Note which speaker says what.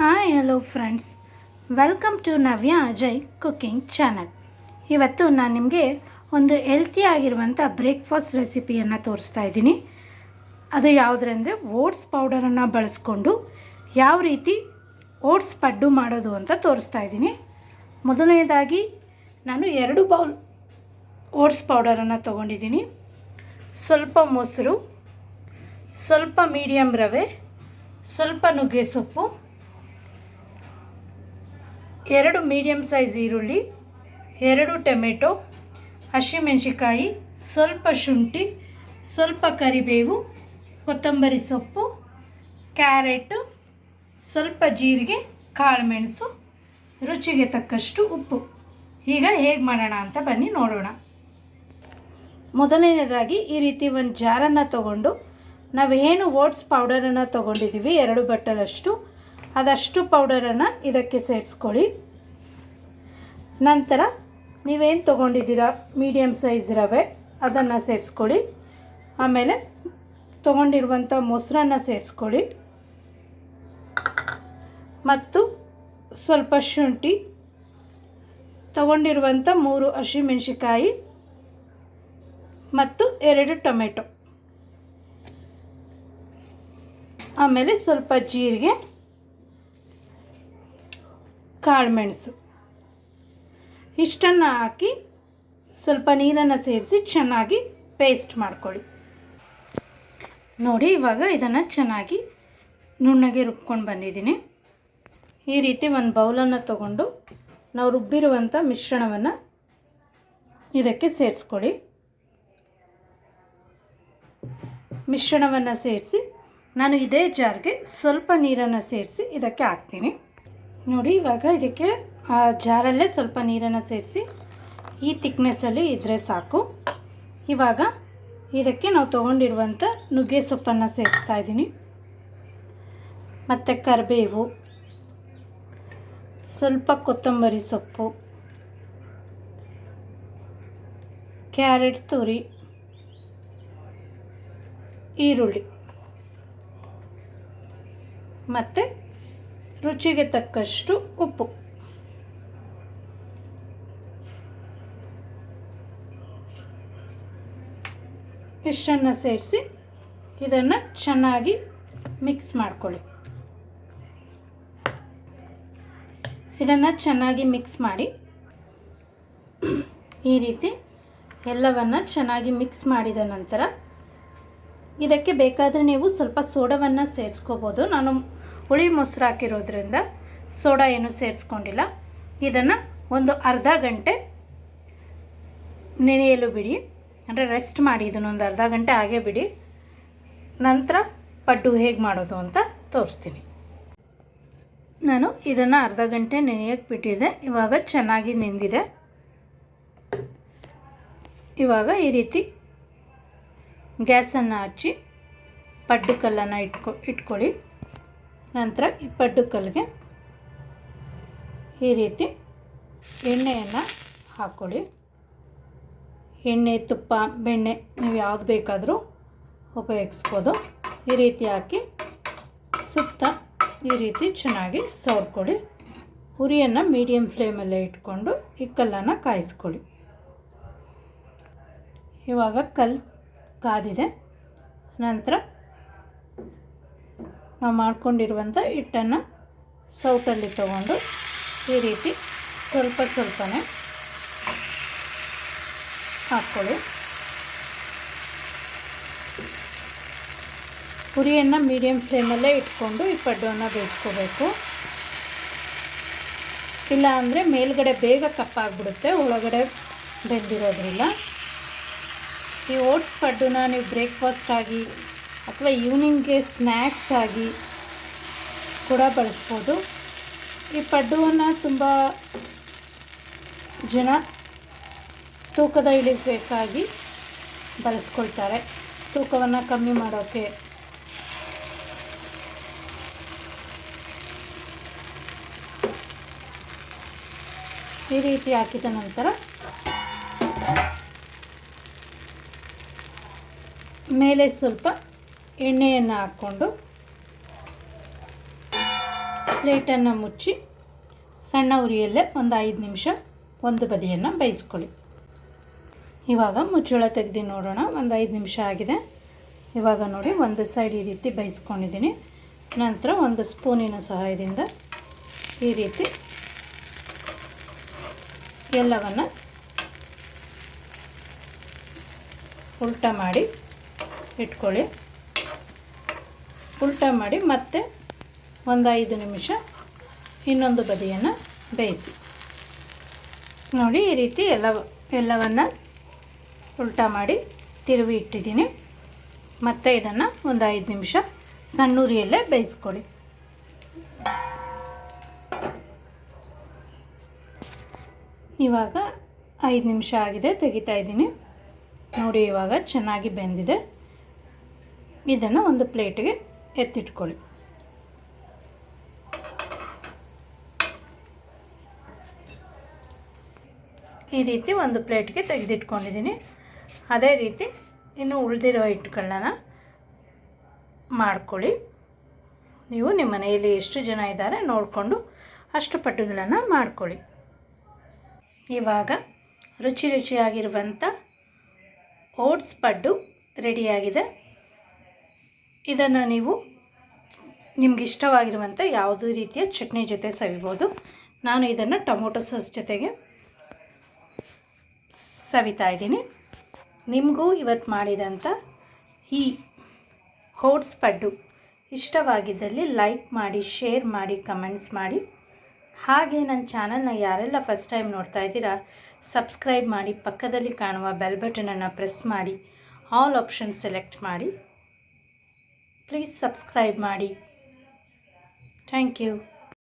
Speaker 1: Hi hello friends welcome to Navya Ajay cooking channel ಇವತ್ತು ನಾನು ನಿಮಗೆ ಒಂದು ಹೆಲ್ತಿ ಆಗಿರುವಂಥ ಬ್ರೇಕ್ಫಾಸ್ಟ್ ರೆಸಿಪಿಯನ್ನು ತೋರಿಸ್ತಾ ಇದ್ದೀನಿ. ಅದು ಯಾವುದ್ರಂದರೆ ಓಟ್ಸ್ ಪೌಡರನ್ನು ಬಳಸ್ಕೊಂಡು ಯಾವ ರೀತಿ ಓಟ್ಸ್ ಪಡ್ಡು ಮಾಡೋದು ಅಂತ ತೋರಿಸ್ತಾ ಇದ್ದೀನಿ. ಮೊದಲನೇದಾಗಿ ನಾನು ಎರಡು ಬೌಲ್ ಓಟ್ಸ್ ಪೌಡರನ್ನು ತೊಗೊಂಡಿದ್ದೀನಿ. ಸ್ವಲ್ಪ ಮೊಸರು, ಸ್ವಲ್ಪ ಮೀಡಿಯಮ್ ರವೆ, ಸ್ವಲ್ಪ ನುಗ್ಗೆ ಸೊಪ್ಪು ಎರಡು ಮೀಡಿಯಮ್ ಸೈಜ್ ಈರುಳ್ಳಿ, ಎರಡು ಟೊಮೆಟೊ ಹಸಿಮೆಣಸಿಕಾಯಿ ಸ್ವಲ್ಪ ಶುಂಠಿ, ಸ್ವಲ್ಪ ಕರಿಬೇವು, ಕೊತ್ತಂಬರಿ ಸೊಪ್ಪು, ಕ್ಯಾರೆಟು, ಸ್ವಲ್ಪ ಜೀರಿಗೆ, ಕಾಳುಮೆಣಸು, ರುಚಿಗೆ ತಕ್ಕಷ್ಟು ಉಪ್ಪು. ಈಗ ಹೇಗೆ ಮಾಡೋಣ ಅಂತ ಬನ್ನಿ ನೋಡೋಣ. ಮೊದಲನೇದಾಗಿ ಈ ರೀತಿ ಒಂದು ಜಾರನ್ನು ತಗೊಂಡು ನಾವೇನು ಓಟ್ಸ್ ಪೌಡರನ್ನು ತೊಗೊಂಡಿದ್ದೀವಿ ಎರಡು ಬಟ್ಟಲಷ್ಟು ಅದಷ್ಟು ಪೌಡರನ್ನು ಇದಕ್ಕೆ ಸೇರಿಸ್ಕೊಳ್ಳಿ. ನಂತರ ನೀವೇನು ತೊಗೊಂಡಿದ್ದೀರಾ? ಮೀಡಿಯಮ್ ಸೈಜ್ ರವೆ, ಅದನ್ನು ಸೇರಿಸ್ಕೊಳ್ಳಿ. ಆಮೇಲೆ ತೊಗೊಂಡಿರುವಂಥ ಮೊಸರನ್ನು ಸೇರಿಸ್ಕೊಳ್ಳಿ. ಮತ್ತು ಸ್ವಲ್ಪ ಶುಂಠಿ, ತಗೊಂಡಿರುವಂಥ ಮೂರು ಹಸಿಮೆಣಸಿಕಾಯಿ ಮತ್ತು ಎರಡು ಟೊಮೆಟೊ. ಆಮೇಲೆ ಸ್ವಲ್ಪ ಜೀರಿಗೆ ಕಾಳುಮೆಣಸು. ಇಷ್ಟನ್ನು ಹಾಕಿ ಸ್ವಲ್ಪ ನೀರನ್ನು ಸೇರಿಸಿ ಚೆನ್ನಾಗಿ ಪೇಸ್ಟ್ ಮಾಡ್ಕೊಳ್ಳಿ. ನೋಡಿ, ಇವಾಗ ಇದನ್ನು ಚೆನ್ನಾಗಿ ನುಣ್ಣಗೆ ರುಬ್ಕೊಂಡು ಬಂದಿದ್ದೀನಿ. ಈ ರೀತಿ ಒಂದು ಬೌಲನ್ನು ತಗೊಂಡು ನಾವು ರುಬ್ಬಿರುವಂಥ ಮಿಶ್ರಣವನ್ನು ಇದಕ್ಕೆ ಸೇರಿಸ್ಕೊಳ್ಳಿ. ಮಿಶ್ರಣವನ್ನು ಸೇರಿಸಿ ನಾನು ಇದೇ ಜಾರ್ಗೆ ಸ್ವಲ್ಪ ನೀರನ್ನು ಸೇರಿಸಿ ಇದಕ್ಕೆ ಹಾಕ್ತೀನಿ. ನೋಡಿ, ಇವಾಗ ಇದಕ್ಕೆ ಆ ಜಾರಲ್ಲೇ ಸ್ವಲ್ಪ ನೀರನ್ನು ಸೇರಿಸಿ, ಈ ತಿಕ್ನೆಸ್ಸಲ್ಲಿ ಇದ್ದರೆ ಸಾಕು. ಇವಾಗ ಇದಕ್ಕೆ ನಾವು ತೊಗೊಂಡಿರುವಂಥ ನುಗ್ಗೆ ಸೊಪ್ಪನ್ನು ಸೇರಿಸ್ತಾ ಇದ್ದೀನಿ. ಮತ್ತು ಕರಿಬೇವು, ಸ್ವಲ್ಪ ಕೊತ್ತಂಬರಿ ಸೊಪ್ಪು, ಕ್ಯಾರೆಟ್ ತುರಿ, ಈರುಳ್ಳಿ, ಮತ್ತು ರುಚಿಗೆ ತಕ್ಕಷ್ಟು ಉಪ್ಪು. ಇಷ್ಟನ್ನು ಸೇರಿಸಿ ಇದನ್ನು ಚೆನ್ನಾಗಿ ಮಿಕ್ಸ್ ಮಾಡ್ಕೊಳ್ಳಿ. ಇದನ್ನು ಚೆನ್ನಾಗಿ ಮಿಕ್ಸ್ ಮಾಡಿ. ಈ ರೀತಿ ಎಲ್ಲವನ್ನು ಚೆನ್ನಾಗಿ ಮಿಕ್ಸ್ ಮಾಡಿದ ನಂತರ ಇದಕ್ಕೆ ಬೇಕಾದರೆ ನೀವು ಸ್ವಲ್ಪ ಸೋಡವನ್ನು ಸೇರಿಸ್ಕೋಬೋದು. ನಾನು ಹುಳಿ ಮೊಸರು ಹಾಕಿರೋದ್ರಿಂದ ಸೋಡಾ ಏನು ಸೇರಿಸ್ಕೊಂಡಿಲ್ಲ. ಇದನ್ನು ಒಂದು ಅರ್ಧ ಗಂಟೆ ನೆನೆಯಲು ಬಿಡಿ. ಅಂದರೆ ರೆಸ್ಟ್ ಮಾಡಿ ಇದನ್ನೊಂದು ಅರ್ಧ ಗಂಟೆ ಹಾಗೆ ಬಿಡಿ. ನಂತರ ಪಡ್ಡು ಹೇಗೆ ಮಾಡೋದು ಅಂತ ತೋರಿಸ್ತೀನಿ. ನಾನು ಇದನ್ನು ಅರ್ಧ ಗಂಟೆ ನೆನೆಯೋಕ್ಕೆ ಬಿಟ್ಟಿದ್ದೆ. ಇವಾಗ ಚೆನ್ನಾಗಿ ನೆಂದಿದೆ. ಇವಾಗ ಈ ರೀತಿ ಗ್ಯಾಸನ್ನು ಹಚ್ಚಿ ಪಡ್ಡು ಕಲ್ಲನ್ನು ಇಟ್ಕೊ, ಇಟ್ಕೊಳ್ಳಿ. ನಂತರ ಈ ಪಡ್ಡು ಕಲ್ಲಿಗೆ ಈ ರೀತಿ ಎಣ್ಣೆಯನ್ನು ಹಾಕ್ಕೊಳ್ಳಿ ಎಣ್ಣೆ, ತುಪ್ಪ, ಬೆಣ್ಣೆ ನೀವು ಯಾವುದು ಬೇಕಾದರೂ ಉಪಯೋಗಿಸ್ಬೋದು. ಈ ರೀತಿ ಹಾಕಿ ಸುತ್ತ ಈ ರೀತಿ ಚೆನ್ನಾಗಿ ಸವರ್ಕೊಳ್ಳಿ. ಉರಿಯನ್ನು ಮೀಡಿಯಮ್ ಫ್ಲೇಮಲ್ಲೇ ಇಟ್ಕೊಂಡು ಈ ಕಲ್ಲನ್ನು ಕಾಯಿಸ್ಕೊಳ್ಳಿ. ಇವಾಗ ಕಲ್ಲು ಕಾದಿದೆ. ನಂತರ ನಾವು ಮಾಡ್ಕೊಂಡಿರುವಂಥ ಹಿಟ್ಟನ್ನು ಸೌಟಲ್ಲಿ ತಗೊಂಡು ಈ ರೀತಿ ಸ್ವಲ್ಪ ಸ್ವಲ್ಪನೇ ಹಾಕ್ಕೊಳ್ಳಿ. ಪುರಿಯನ್ನು ಮೀಡಿಯಮ್ ಫ್ಲೇಮಲ್ಲೇ ಇಟ್ಕೊಂಡು ಈ ಪಡ್ಡವನ್ನು ಬೇಯಿಸ್ಕೋಬೇಕು. ಇಲ್ಲ ಅಂದರೆ ಮೇಲ್ಗಡೆ ಬೇಗ ಕಪ್ಪಾಗ್ಬಿಡುತ್ತೆ, ಒಳಗಡೆ ಬೆಂದಿರೋದ್ರಿಲ್ಲ ಈ ಓಟ್ಸ್ ಪಡ್ಡುನ ನೀವು ಬ್ರೇಕ್ಫಾಸ್ಟ್ ಆಗಿ ಅಥವಾ ಈವ್ನಿಂಗ್ಗೆ ಸ್ನ್ಯಾಕ್ಸ್ ಆಗಿ ಕೂಡ ಬಳಸ್ಬೋದು. ಈ ಪಡ್ಡುವನ್ನು ತುಂಬ ಜನ ತೂಕದ ಇಳಿಸಬೇಕಾಗಿ ಬಳಸ್ಕೊಳ್ತಾರೆ. ತೂಕವನ್ನು ಕಮ್ಮಿ ಮಾಡೋಕ್ಕೆ ಈ ರೀತಿ ಹಾಕಿದ ನಂತರ ಮೇಲೆ ಸ್ವಲ್ಪ ಎಣ್ಣೆಯನ್ನು ಹಾಕ್ಕೊಂಡು ಪ್ಲೇಟನ್ನು ಮುಚ್ಚಿ ಸಣ್ಣ ಉರಿಯಲ್ಲೇ ಒಂದು ಐದು ನಿಮಿಷ ಒಂದು ಬದಿಯನ್ನು ಬೇಯಿಸ್ಕೊಳ್ಳಿ. ಇವಾಗ ಮುಚ್ಚಳ ತೆಗೆದು ನೋಡೋಣ, ಒಂದು ಐದು ನಿಮಿಷ ಆಗಿದೆ. ಇವಾಗ ನೋಡಿ ಒಂದು ಸೈಡ್ ಈ ರೀತಿ ಬೇಯಿಸ್ಕೊಂಡಿದ್ದೀನಿ. ನಂತರ ಒಂದು ಸ್ಪೂನಿನ ಸಹಾಯದಿಂದ ಈ ರೀತಿ ಎಲ್ಲವನ್ನು ಉಲ್ಟ ಮಾಡಿ ಇಟ್ಕೊಳ್ಳಿ. ಉಲ್ಟ ಮಾಡಿ ಮತ್ತೆ ಒಂದು ಐದು ನಿಮಿಷ ಇನ್ನೊಂದು ಬದಿಯನ್ನು ಬೇಯಿಸಿ. ನೋಡಿ, ಈ ರೀತಿ ಎಲ್ಲ, ಎಲ್ಲವನ್ನು ಉಲ್ಟ ಮಾಡಿ ತಿರುವಿ ಇಟ್ಟಿದ್ದೀನಿ. ಮತ್ತೆ ಇದನ್ನು ಒಂದು ಐದು ನಿಮಿಷ ಸಣ್ಣೂರಿಯಲ್ಲೇ ಬೇಯಿಸ್ಕೊಳ್ಳಿ ಇವಾಗ ಐದು ನಿಮಿಷ ಆಗಿದೆ, ತೆಗಿತಾ ಇದ್ದೀನಿ. ನೋಡಿ, ಇವಾಗ ಚೆನ್ನಾಗಿ ಬೆಂದಿದೆ. ಇದನ್ನು ಒಂದು ಪ್ಲೇಟಿಗೆ ಎತ್ತಿಟ್ಕೊಳ್ಳಿ. ಈ ರೀತಿ ಒಂದು ಪ್ಲೇಟ್ಗೆ ತೆಗೆದಿಟ್ಕೊಂಡಿದ್ದೀನಿ. ಅದೇ ರೀತಿ ಇನ್ನು ಉಳಿದಿರೋ ಹಿಟ್ಟುಗಳನ್ನ ಮಾಡ್ಕೊಳ್ಳಿ. ನೀವು ನಿಮ್ಮ ಮನೆಯಲ್ಲಿ ಎಷ್ಟು ಜನ ಇದ್ದಾರೆ ನೋಡಿಕೊಂಡು ಅಷ್ಟು ಪಟ್ಟುಗಳನ್ನು ಮಾಡ್ಕೊಳ್ಳಿ. ಇವಾಗ ರುಚಿ ರುಚಿಯಾಗಿರುವಂಥ ಓಟ್ಸ್ ಪಡ್ಡು ರೆಡಿಯಾಗಿದೆ. ಇದನ್ನು ನೀವು ನಿಮ್ಗೆ ಇಷ್ಟವಾಗಿರುವಂಥ ಯಾವುದೇ ರೀತಿಯ ಚಟ್ನಿ ಜೊತೆ ಸವಿಬೋದು. ನಾನು ಇದನ್ನು ಟೊಮೊಟೊ ಸಾಸ್ ಜೊತೆಗೆ ಸವಿತಾ ಇದ್ದೀನಿ. ನಿಮಗೂ ಇವತ್ತು ಮಾಡಿದಂಥ ಈ ಹೋಟ್ಸ್ ಪಡ್ಡು ಇಷ್ಟವಾಗಿದ್ದಲ್ಲಿ ಲೈಕ್ ಮಾಡಿ, ಶೇರ್ ಮಾಡಿ, ಕಮೆಂಟ್ಸ್ ಮಾಡಿ. ಹಾಗೆ ನನ್ನ ಚಾನಲ್ನ ಯಾರೆಲ್ಲ ಫಸ್ಟ್ ಟೈಮ್ ನೋಡ್ತಾ ಇದ್ದೀರಾ, ಸಬ್ಸ್ಕ್ರೈಬ್ ಮಾಡಿ, ಪಕ್ಕದಲ್ಲಿ ಕಾಣುವ ಬೆಲ್ ಬಟನನ್ನು ಪ್ರೆಸ್ ಮಾಡಿ, ಆಲ್ ಆಪ್ಷನ್ ಸೆಲೆಕ್ಟ್ ಮಾಡಿ. ಪ್ಲೀಸ್ ಸಬ್ಸ್ಕ್ರೈಬ್ ಮಾಡಿ ಥ್ಯಾಂಕ್ ಯು